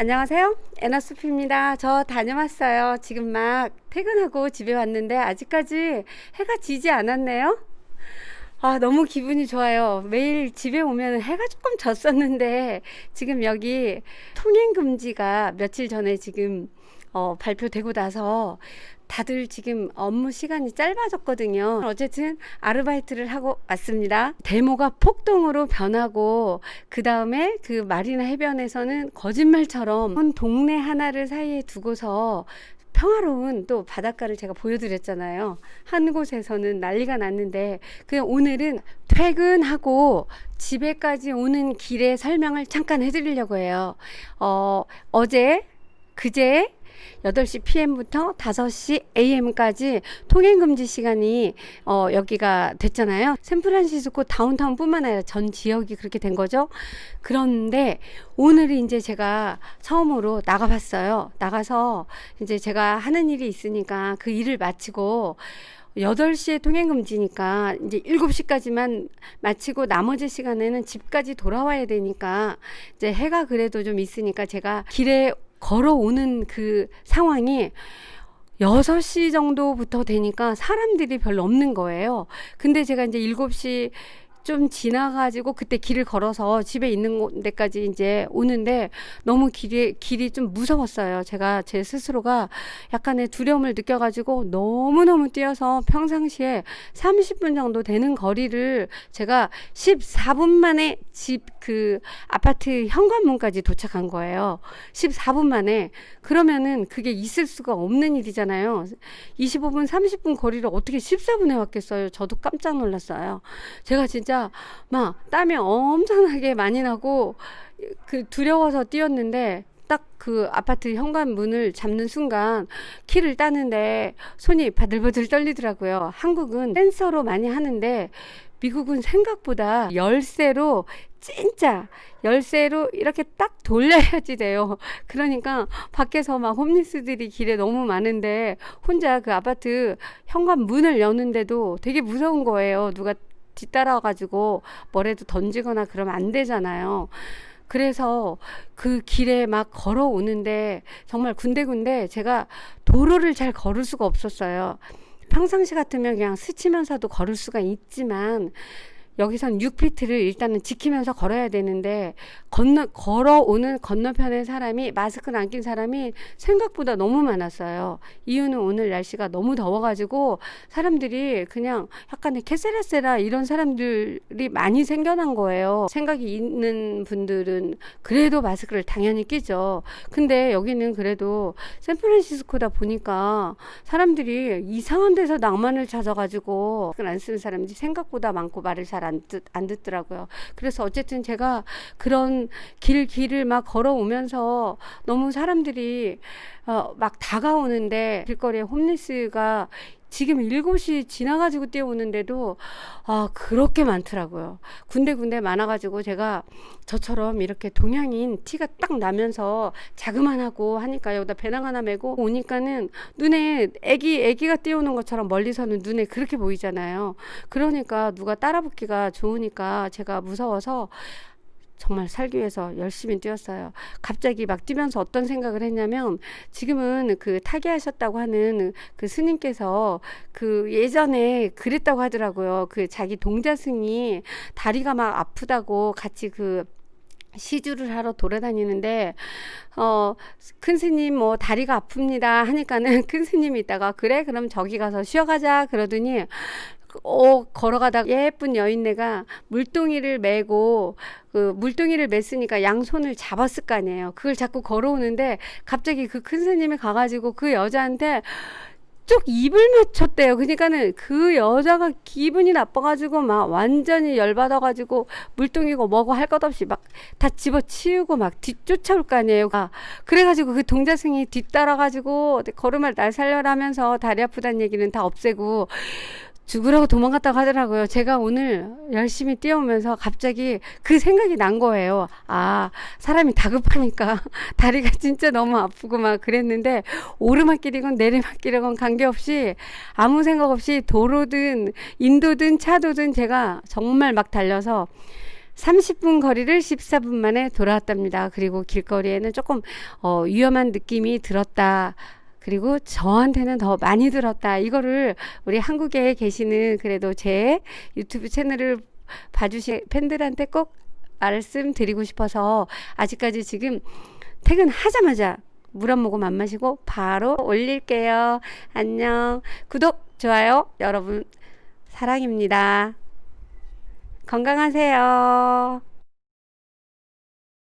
안녕하세요. 에너스피입니다. 저 다녀왔어요. 지금 막 퇴근하고 집에 왔는데 아직까지 해가 지지 않았네요. 아, 너무 기분이 좋아요. 매일 집에 오면 해가 조금 졌었는데 지금 여기 통행 금지가 며칠 전에 지금 어, 발표되고 나서 다들 지금 업무 시간이 짧아졌거든요. 어쨌든 아르바이트를 하고 왔습니다. 데모가 폭동으로 변하고 그 다음에 그 마리나 해변에서는 거짓말처럼 한 동네 하나를 사이에 두고서 평화로운 또 바닷가를 제가 보여드렸잖아요. 한 곳에서는 난리가 났는데 그냥 오늘은 퇴근하고 집에까지 오는 길의 설명을 잠깐 해드리려고 해요. 어, 어제 그제 8시 PM부터 5시 AM까지 통행 금지 시간이 어, 여기가 됐잖아요. 샌프란시스코 다운타운뿐만 아니라 전 지역이 그렇게 된 거죠. 그런데 오늘이 이제 제가 처음으로 나가봤어요. 나가서 이제 제가 하는 일이 있으니까 그 일을 마치고 8시에 통행금지니까 이제 7시까지만 마치고 나머지 시간에는 집까지 돌아와야 되니까 이제 해가 그래도 좀 있으니까 제가 길에 걸어오는 그 상황이 6시 정도부터 되니까 사람들이 별로 없는 거예요. 근데 제가 이제 7시 좀 지나가지고 그때 길을 걸어서 집에 있는 데까지 이제 오는데 너무 길이 길이 좀 무서웠어요. 제가 제 스스로가 약간의 두려움을 느껴가지고 너무 너무 뛰어서 평상시에 30분 정도 되는 거리를 제가 14분 만에 집 그 아파트 현관문까지 도착한 거예요. 14분 만에 그러면은 그게 있을 수가 없는 일이잖아요. 25분 30분 거리를 어떻게 14분에 왔겠어요. 저도 깜짝 놀랐어요. 제가 진짜 막 땀이 엄청나게 많이 나고 그 두려워서 뛰었는데 딱 그 아파트 현관 문을 잡는 순간 키를 따는데 손이 바들바들 떨리더라고요. 한국은 센서로 많이 하는데 미국은 생각보다 열쇠로 진짜 열쇠로 이렇게 딱 돌려야지 돼요. 그러니까 밖에서 막 홈리스들이 길에 너무 많은데 혼자 그 아파트 현관 문을 여는데도 되게 무서운 거예요. 누가 뒤따라와가지고 뭐라도 던지거나 그러면 안 되잖아요. 그래서 그 길에 막 걸어오는데 정말 군데군데 제가 도로를 잘 걸을 수가 없었어요. 평상시 같으면 그냥 스치면서도 걸을 수가 있지만 여기선 6피트를 일단은 지키면서 걸어야 되는데 건너 걸어오는 건너편의 사람이 마스크를 안 낀 사람이 생각보다 너무 많았어요. 이유는 오늘 날씨가 너무 더워가지고 사람들이 그냥 약간의 캐세라세라 이런 사람들이 많이 생겨난 거예요. 생각이 있는 분들은 그래도 마스크를 당연히 끼죠. 근데 여기는 그래도 샌프란시스코다 보니까 사람들이 이상한 데서 낭만을 찾아가지고 안 쓰는 사람들이 생각보다 많고 말을 잘안 듣, 안 듣더라고요. 그래서 어쨌든 제가 그런 길, 길을 막 걸어오면서 너무 사람들이 어, 막 다가오는데 길거리에 홈리스가 지금 7시 지나가지고 뛰어오는데도 아, 그렇게 많더라고요. 군데군데 많아가지고 제가 저처럼 이렇게 동양인 티가 딱 나면서 자그만하고 하니까 여기다 배낭 하나 메고 오니까는 눈에 애기, 애기가 뛰어오는 것처럼 멀리서는 눈에 그렇게 보이잖아요. 그러니까 누가 따라붙기가 좋으니까 제가 무서워서 정말 살기 위해서 열심히 뛰었어요. 갑자기 막 뛰면서 어떤 생각을 했냐면 지금은 그 타계하셨다고 하는 그 스님께서 그 예전에 그랬다고 하더라고요. 그 자기 동자승이 다리가 막 아프다고 같이 그 시주를 하러 돌아다니는데 어 큰 스님 뭐 다리가 아픕니다 하니까는 큰 스님이 있다가 그래 그럼 저기 가서 쉬어가자 그러더니 어, 걸어가다가 예쁜 여인네가 물동이를 메고 그 물동이를 맸으니까 양손을 잡았을 거 아니에요. 그걸 자꾸 걸어오는데 갑자기 그 큰 스님이 가가지고 그 여자한테 쭉 입을 맞췄대요. 그러니까는 그 여자가 기분이 나빠가지고 막 완전히 열받아가지고 물동이고 뭐고 할 것 없이 막 다 집어치우고 막 뒤쫓아올 거 아니에요. 아, 그래가지고 그 동자승이 뒤따라가지고 걸음을 날 살려라면서 다리 아프다는 얘기는 다 없애고 죽으라고 도망갔다고 하더라고요. 제가 오늘 열심히 뛰어오면서 갑자기 그 생각이 난 거예요. 아, 사람이 다급하니까 다리가 진짜 너무 아프고 막 그랬는데 오르막길이건 내리막길이건 관계없이 아무 생각 없이 도로든 인도든 차도든 제가 정말 막 달려서 30분 거리를 14분 만에 돌아왔답니다. 그리고 길거리에는 조금 어, 위험한 느낌이 들었다. 그리고 저한테는 더 많이 들었다. 이거를 우리 한국에 계시는 그래도 제 유튜브 채널을 봐주신 팬들한테 꼭 말씀드리고 싶어서 아직까지 지금 퇴근하자마자 물 한 모금 안 마시고 바로 올릴게요. 안녕. 구독, 좋아요. 여러분 사랑입니다. 건강하세요.